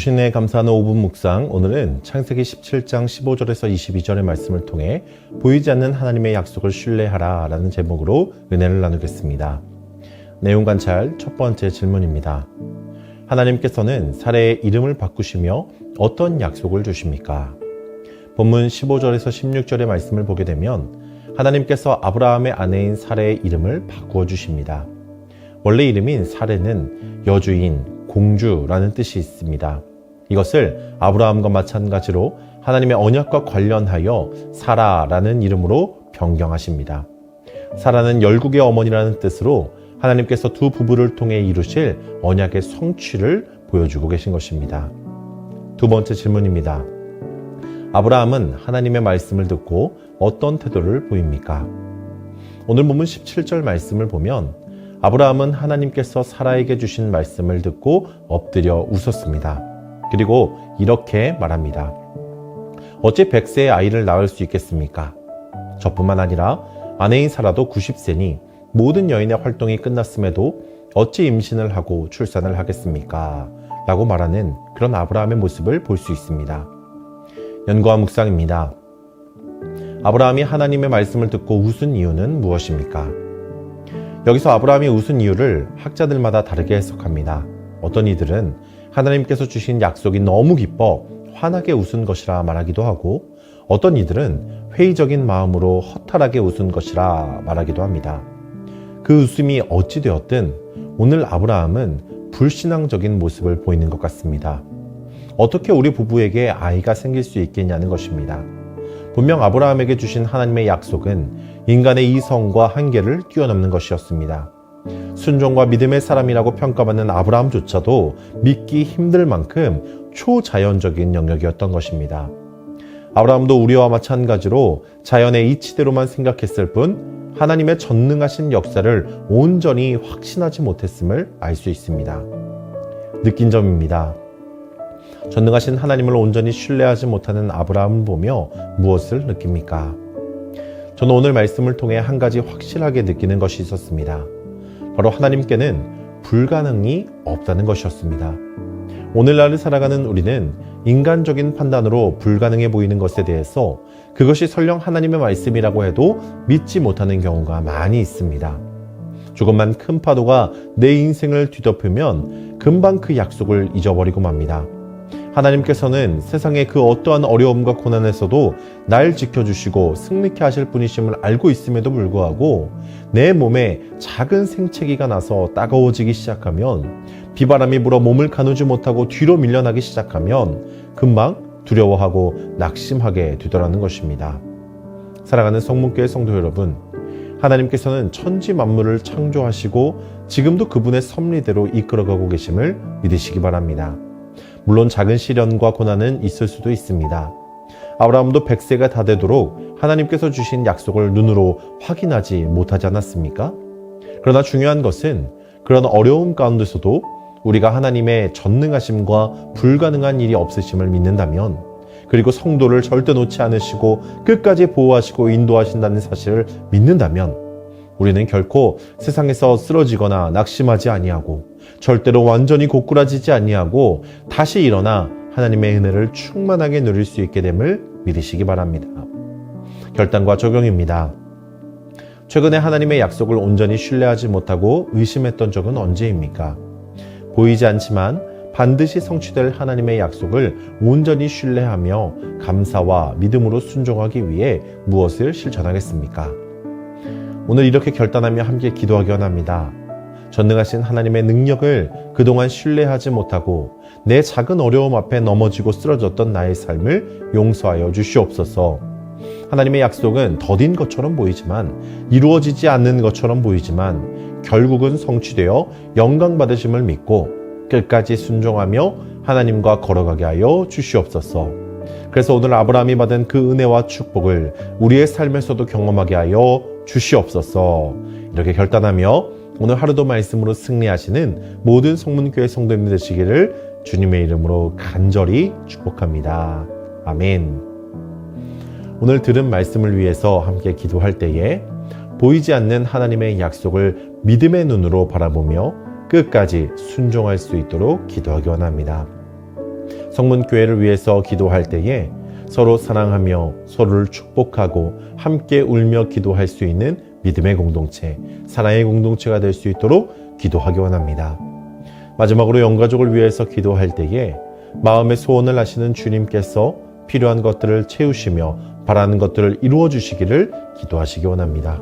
주신에 감사하는 5분 묵상 오늘은 창세기 17장 15절에서 22절의 말씀을 통해 보이지 않는 하나님의 약속을 신뢰하라 라는 제목으로 은혜를 나누겠습니다. 내용 관찰 첫 번째 질문입니다. 하나님께서는 사례의 이름을 바꾸시며 어떤 약속을 주십니까? 본문 15절에서 16절의 말씀을 보게 되면 하나님께서 아브라함의 아내인 사례의 이름을 바꾸어 주십니다. 원래 이름인 사례는 여주인, 공주라는 뜻이 있습니다. 이것을 아브라함과 마찬가지로 하나님의 언약과 관련하여 사라라는 이름으로 변경하십니다. 사라는 열국의 어머니라는 뜻으로 하나님께서 두 부부를 통해 이루실 언약의 성취를 보여주고 계신 것입니다. 두 번째 질문입니다. 아브라함은 하나님의 말씀을 듣고 어떤 태도를 보입니까? 오늘 본문 17절 말씀을 보면 아브라함은 하나님께서 사라에게 주신 말씀을 듣고 엎드려 웃었습니다. 그리고 이렇게 말합니다. 어찌 100세의 아이를 낳을 수 있겠습니까? 저뿐만 아니라 아내인 사라도 90세니 모든 여인의 활동이 끝났음에도 어찌 임신을 하고 출산을 하겠습니까? 라고 말하는 그런 아브라함의 모습을 볼 수 있습니다. 연구와 묵상입니다. 아브라함이 하나님의 말씀을 듣고 웃은 이유는 무엇입니까? 여기서 아브라함이 웃은 이유를 학자들마다 다르게 해석합니다. 어떤 이들은 하나님께서 주신 약속이 너무 기뻐 환하게 웃은 것이라 말하기도 하고 어떤 이들은 회의적인 마음으로 허탈하게 웃은 것이라 말하기도 합니다. 그 웃음이 어찌 되었든 오늘 아브라함은 불신앙적인 모습을 보이는 것 같습니다. 어떻게 우리 부부에게 아이가 생길 수 있겠냐는 것입니다. 분명 아브라함에게 주신 하나님의 약속은 인간의 이성과 한계를 뛰어넘는 것이었습니다. 순종과 믿음의 사람이라고 평가받는 아브라함조차도 믿기 힘들 만큼 초자연적인 영역이었던 것입니다. 아브라함도 우리와 마찬가지로 자연의 이치대로만 생각했을 뿐 하나님의 전능하신 역사를 온전히 확신하지 못했음을 알 수 있습니다. 느낀 점입니다. 전능하신 하나님을 온전히 신뢰하지 못하는 아브라함을 보며 무엇을 느낍니까? 저는 오늘 말씀을 통해 한 가지 확실하게 느끼는 것이 있었습니다. 바로 하나님께는 불가능이 없다는 것이었습니다. 오늘날을 살아가는 우리는 인간적인 판단으로 불가능해 보이는 것에 대해서 그것이 설령 하나님의 말씀이라고 해도 믿지 못하는 경우가 많이 있습니다. 조금만 큰 파도가 내 인생을 뒤덮으면 금방 그 약속을 잊어버리고 맙니다. 하나님께서는 세상의 그 어떠한 어려움과 고난에서도 날 지켜주시고 승리케 하실 분이심을 알고 있음에도 불구하고 내 몸에 작은 생채기가 나서 따가워지기 시작하면 비바람이 불어 몸을 가누지 못하고 뒤로 밀려나기 시작하면 금방 두려워하고 낙심하게 되더라는 것입니다. 사랑하는 성문교회 성도 여러분, 하나님께서는 천지 만물을 창조하시고 지금도 그분의 섭리대로 이끌어가고 계심을 믿으시기 바랍니다. 물론 작은 시련과 고난은 있을 수도 있습니다. 아브라함도 100세가 다 되도록 하나님께서 주신 약속을 눈으로 확인하지 못하지 않았습니까? 그러나 중요한 것은 그런 어려움 가운데서도 우리가 하나님의 전능하심과 불가능한 일이 없으심을 믿는다면 그리고 성도를 절대 놓지 않으시고 끝까지 보호하시고 인도하신다는 사실을 믿는다면 우리는 결코 세상에서 쓰러지거나 낙심하지 아니하고 절대로 완전히 고꾸라지지 아니하고 다시 일어나 하나님의 은혜를 충만하게 누릴 수 있게 됨을 믿으시기 바랍니다. 결단과 적용입니다. 최근에 하나님의 약속을 온전히 신뢰하지 못하고 의심했던 적은 언제입니까? 보이지 않지만 반드시 성취될 하나님의 약속을 온전히 신뢰하며 감사와 믿음으로 순종하기 위해 무엇을 실천하겠습니까? 오늘 이렇게 결단하며 함께 기도하기 원합니다. 전능하신 하나님의 능력을 그동안 신뢰하지 못하고 내 작은 어려움 앞에 넘어지고 쓰러졌던 나의 삶을 용서하여 주시옵소서. 하나님의 약속은 더딘 것처럼 보이지만 이루어지지 않는 것처럼 보이지만 결국은 성취되어 영광 받으심을 믿고 끝까지 순종하며 하나님과 걸어가게 하여 주시옵소서. 그래서 오늘 아브라함이 받은 그 은혜와 축복을 우리의 삶에서도 경험하게 하여 주시옵소서. 이렇게 결단하며 오늘 하루도 말씀으로 승리하시는 모든 성문교회 성도님들 되시기를 주님의 이름으로 간절히 축복합니다. 아멘. 오늘 들은 말씀을 위해서 함께 기도할 때에 보이지 않는 하나님의 약속을 믿음의 눈으로 바라보며 끝까지 순종할 수 있도록 기도하기 원합니다. 성문교회를 위해서 기도할 때에 서로 사랑하며 서로를 축복하고 함께 울며 기도할 수 있는 믿음의 공동체, 사랑의 공동체가 될 수 있도록 기도하기 원합니다. 마지막으로 영가족을 위해서 기도할 때에 마음의 소원을 하시는 주님께서 필요한 것들을 채우시며 바라는 것들을 이루어 주시기를 기도하시기 원합니다.